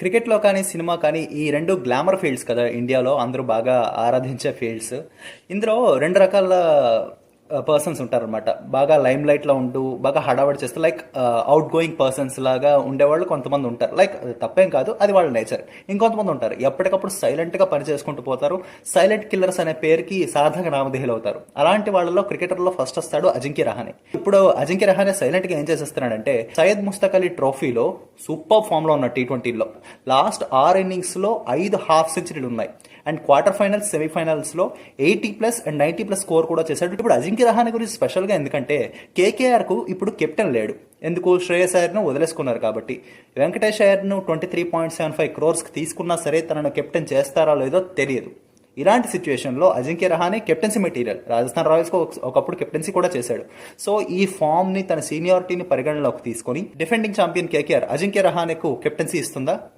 క్రికెట్లో కానీ సినిమా కానీ ఈ రెండు గ్లామర్ ఫీల్డ్స్ కదా ఇండియాలో అందరూ బాగా ఆరాధించే ఫీల్డ్స్. ఇందులో రెండు రకాల పర్సన్స్ ఉంటారనమాట బాగా లైమ్ లైట్లో ఉంటూ బాగా హడావడి చేస్తూ లైక్ అవుట్ గోయింగ్ పర్సన్స్ లాగా ఉండేవాళ్ళు కొంతమంది ఉంటారు. లైక్ తప్పేం కాదు అది వాళ్ళ నేచర్ ఇంకొంతమంది ఉంటారు. ఎప్పటికప్పుడు సైలెంట్గా పని చేసుకుంటూ పోతారు. సైలెంట్ కిల్లర్స్ అనే పేరుకి సాధారణంగా నామధేయులు అవుతారు. అలాంటి వాళ్ళలో క్రికెటర్లో ఫస్ట్ వస్తాడు అజింక్య రహానే. ఇప్పుడు అజింక్య రహానే సైలెంట్గా ఏం చేసేస్తున్నాడంటే సయ్యద్ ముస్తక్ అలీ ట్రోఫీలో సూపర్ ఫామ్లో ఉన్న టీ ట్వంటీలో లాస్ట్ ఆరు ఇన్నింగ్స్లో ఐదు హాఫ్ సెంచరీలు ఉన్నాయి. And quarter finals సెమీఫైనల్స్లో eighty plus and ninety plus score కూడా చేశాడు. ఇప్పుడు అజింక్య రహానే గురించి స్పెషల్గా ఎందుకంటే కేకేఆర్కు ఇప్పుడు కెప్టెన్ లేడు. ఎందుకు? శ్రేయస్ అయ్యర్ను వదిలేసుకున్నారు కాబట్టి. Venkatesh అయ్యర్ను twenty three point seven five క్రోర్స్కి తీసుకున్నా సరే తనను కెప్టెన్ చేస్తారా లేదో తెలియదు. ఇలాంటి సిచ్యువేషన్లో అజింక్య రహానే కెప్టెన్సీ మెటీరియల్ రాజస్థాన్ రాయల్స్కి ఒకప్పుడు కెప్టెన్సీ కూడా చేశాడు. సో ఈ ఫామ్ని తన సీనియారిటీని పరిగణలోకి తీసుకొని డిఫెండింగ్ ఛాంపియన్ కేకేఆర్ అజింక్య రహానేకు కెప్టెన్సీ ఇస్తుందా?